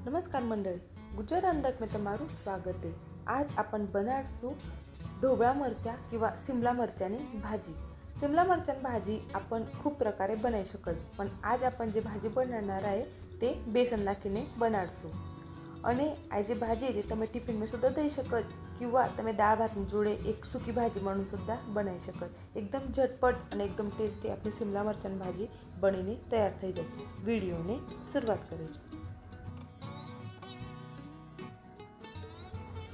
નમસ્કાર મંડળી ગુજરાત અંધકમાં તમારું સ્વાગત છે આજ આપણ बनारसू ढोबळा मरचा किंवा સિમલા मरचानी ભાજી સિમલા मरचान ભાજી આપણ ખૂબ પ્રકારે બનાવી शकच पण आज आपण जे भाजी બનાવનાર आहे તે બેસન નાખીને બનાડશું અને આ જે ભાજી તે તમે ટિફિનમાં સુધા દઈ શકો किंवा તમે દાળ ભાતની જોડે એક સૂકી ભાજી म्हणून સુद्धा બનાવી શકો એકદમ ઝટપટ અને એકદમ ટેસ્ટી આપણી સિમલા મરચાની ભાજી બનીને તૈયાર થઈ જાય વિડીયોની શરૂઆત કરે છે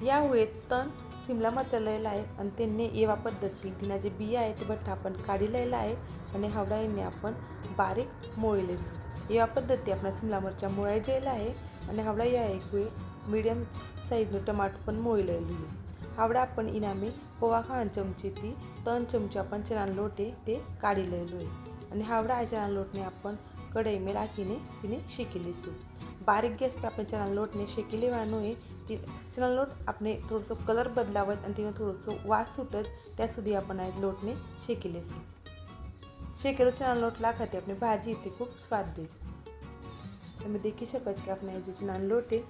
यामुळे तण सिमला चललेलं आहे आणि त्यांनी येवा तिने जे बिया आहे ते भट्टा आपण काढी लिहिला आहे आणि हावडाईने आपण बारीक मोळलेस येवा पद्धती आपण शिमला मिरच्या मोळाय जेला आहे आणि हावडा या एक वेळ मिडियम साईजनं टमाटो पण मोळलेली आहे. हावडा आपण इनामी पोवा खाण चमची ती तण चमची आपण चणान लोटे ते काढी लिहिलो आहे. आणि हावडा चणान लोटने आपण कढईमे राखीने तिने शिकलीसू बारीक गॅस आपण चॅनल लोटने शेकेली वाळणूये ती चॅनल लोट आपले थोडंसं कलर बदलावत आणि तिने थोडंसं वास सुटत त्यासुद्धी आपण आहेत लोटने शेकेले असू शेकेलो चॅनल लोटला खाते आपली भाजी इथे खूप स्वाद देईल तुम्ही देखी शकत की आपण जे चिनान लोट आहे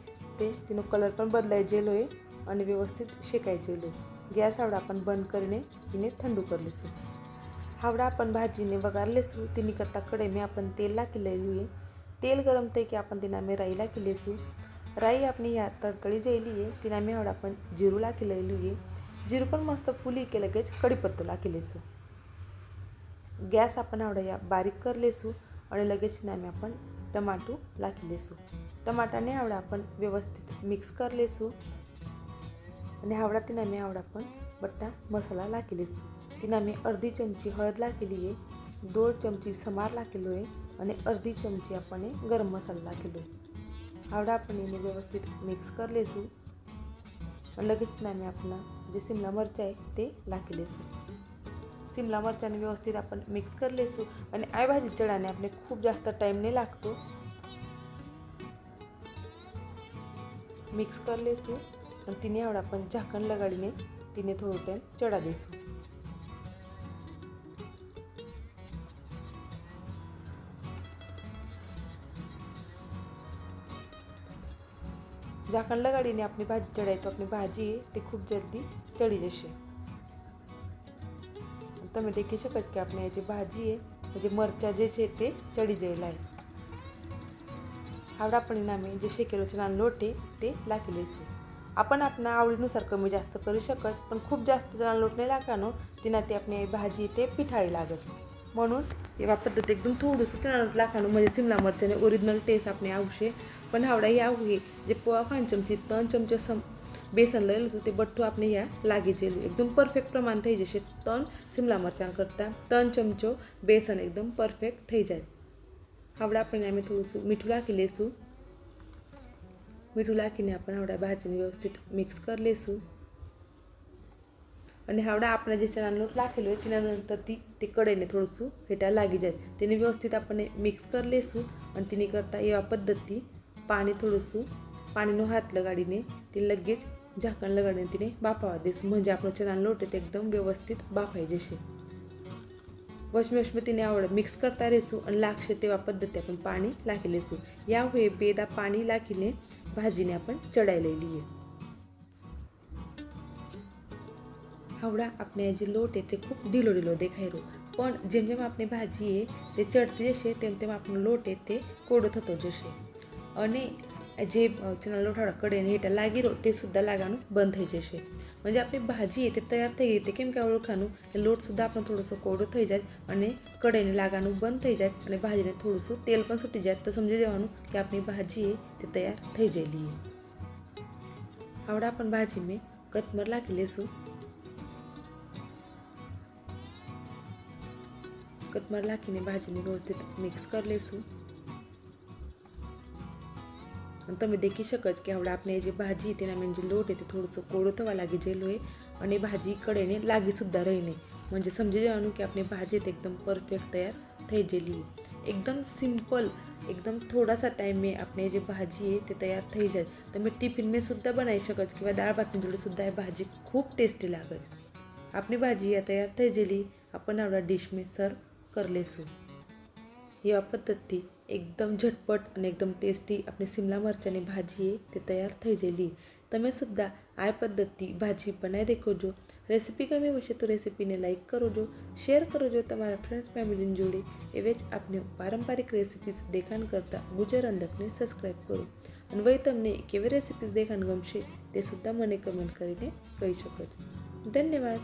ते तिनं कलर पण बदलायचे लोय आणि व्यवस्थित शेकायचे लोय. गॅस आवडा आपण बंद करणे तिने थंडू करले हावडा आपण भाजीने वगारले असू तिने करता कडे मी आपण तेल लाकेलं लिहू तेल गरम ते की आपण तिना आम्ही राई लाकेलेसू राई आपली या तडतळी जेली आहे तिना आम्ही हावडा आपण जिरू लाकेलेली आहे. जिरू पण मस्त फुली की लगेच कढीपत्तो लाकेलेसू गॅस आपण हावडा या बारीक करलेसू आणि लगेच तिना आम्ही आपण टमाटू लाकेलेसू टमाटाने आवडा आपण व्यवस्थित मिक्स करलेसू आणि हावडा तिना आम्ही हावडा आपण बट्टा मसाला लाकेलेसू तिनं मी अर्धी चमची हळद लाकेली आहे दोन चमची समार लाकेलो आहे आणि अर्धी चमची आपण हे गरम मसाला लाकेलो आवडा आपण याने व्यवस्थित मिक्स कर लेसू. आणि लगेच ना मी आपला जे शिमला मिरचा आहे ते लाकेलेसू शिमला मिरच्याने व्यवस्थित आपण मिक्स कर लेसू आणि आई भाजी चढाने आपण खूप जास्त टाईम नाही लागतो. मिक्स कर लेसू आणि तिने एवढा आपण झाकण लगाडीने तिने थोडं टाईम चढा देसू. ઝાકણ લગાડીને આપણી ભાજી ચડાય તો આપણી ભાજી તે ખૂબ જલ્દી ચડી જશે તમે દેખી શકો છો કે આપણે આ જે ભાજી आहे જે મરચાં જે છે તે ચડી ગયેલા आहे आवडा आपण नामे जे शेकेलो चणान लोट आहे ते लाकी लईसू आपण आपण आवडीनुसार कमी जास्त करू शकत पण खूप जास्त चणा लोट नाही लागानो तिना ते आपली भाजी ते पिठाळी लागत म्हणून एवा पद्धत एकदम थोडंसं चणा लोट लाखानो म्हणजे सिमला मिरच्याने ओरिजिनल टेस्ट આપણે આવશે પણ આવડા યા हुए જે પોવા ખાંડ ચમચી ત્રણ ચમચો સમ બેસન લઈ લીધું તે બઠ્ઠું આપણે યા લાગી જેલું એકદમ પરફેક્ટ પ્રમાણ થઈ જશે ત્રણ સિમલા મરચાં કરતાં ત્રણ ચમચો બેસન એકદમ પરફેક્ટ થઈ જાય આવડા આપણે અમે થોડુંસું મીઠું નાખી લેશું મીઠું નાખીને આપણે આવડા ભાજીને વ્યવસ્થિત મિક્સ કરી લેશું અને હાવડા આપણે જે ચણાનો લોટ નાખેલો હોય તેના નંતરથી તે કઢાઈને થોડુંસું હેઠા લાગી જાય તેને વ્યવસ્થિત આપણને મિક્સ કરી લેશું અને તેની કરતાં એવા પદ્ધતિ પાણી થોડુંસું પાણીનો હાથ લગાડીને તે લગેજ ઝાકણ લગાડીને તેને બાફાવા દઈશું म्हणजे આપણો ચણાનો લોટ તે એકદમ વ્યવસ્થિત બાફાઈ જશે વચમે વચમે તેને આવડે મિક્સ કરતા રહીશું અને લાગશે તેવા પદ્ધતિ આપણે પાણી લાખી લઈશું યા હોય બેદા પાણી લાખીને ભાજીને આપણે ચડાઈ લઈ લઈએ फावडा આપણે જે લોટ એ તે ખૂબ ઢીલો ઢીલો દેખાઈ રહ્યો પણ જેમ જેમ આપણે ભાજીએ તે ચડતી જશે, તેમ તેમ આપણો લોટ એ તે કોડો થતો જશે. અને જે જેના લોટાળા કડેને હેઠળ લાગી રહ્યો તે સુદ્ધા લાગવાનું બંધ થઈ જશે. म्हणजे આપણે ભાજીએ તે તૈયાર થઈ ગઈ તે કેમ કે ઓળખાનું લોટ સુદ્ધા આપણો થોડોસો કોડો થઈ જાય અને કડાઈને લાગવાનું બંધ થઈ જાય અને ભાજીને થોડુંસું તેલ પણ છૂટી જાય. તો સમજી જવાનું કે આપણી ભાજીએ તે તૈયાર થઈ જઈ લઈએ આવડા પણ ભાજી મેં કતમર લાગી લેશું. फक्तमार लाखीने भाजीने बोलते तर मिक्स कर लेसू आणि तुम्ही देखी शकत की एवढा आपली जी भाजी आहे ते ना म्हणजे लोट आहे ते थोडंसं कोडं थवा लागी जेलो आहे आणि भाजी कडेने लागीसुद्धा राही नाही म्हणजे समजून जेवण की आपली भाजी आहे एकदम परफेक्ट तयार थईजेली एकदम सिंपल एकदम थोडासा टाइम मी आपली जी भाजी आहे ते तयार थई जाईल तर मी टिफिन मी सुद्धा बनाई शकत किंवा दाळ भातमीं जेवढं सुद्धा आहे भाजी खूप टेस्टी लागत. आपली भाजी या तयार थैजेली आपण आवडता डिश मी सर्व કરી લેશું. એવા પદ્ધતિ એકદમ ઝટપટ અને એકદમ ટેસ્ટી આપણી શિમલા મરચાંની ભાજી એ તે તૈયાર થઈ ગયેલી તમે સુદ્ધા આ પદ્ધતિ ભાજી બનાવી દેખોજો રેસીપી ગમી હશે તો રેસીપીને લાઇક જો. શેર કરો જો તમારા ફ્રેન્ડ્સ ફેમિલીની જોડે. એવે જ આપને પારંપરિક રેસીપીસ દેખાણ કરતાં ગુજર અંધકને સબસ્ક્રાઈબ કરો. અને વય તમને કેવી રેસીપીસ દેખાણ ગમશે તે સુદ્ધા મને કમેન્ટ કરીને કહી શકો છો. ધન્યવાદ.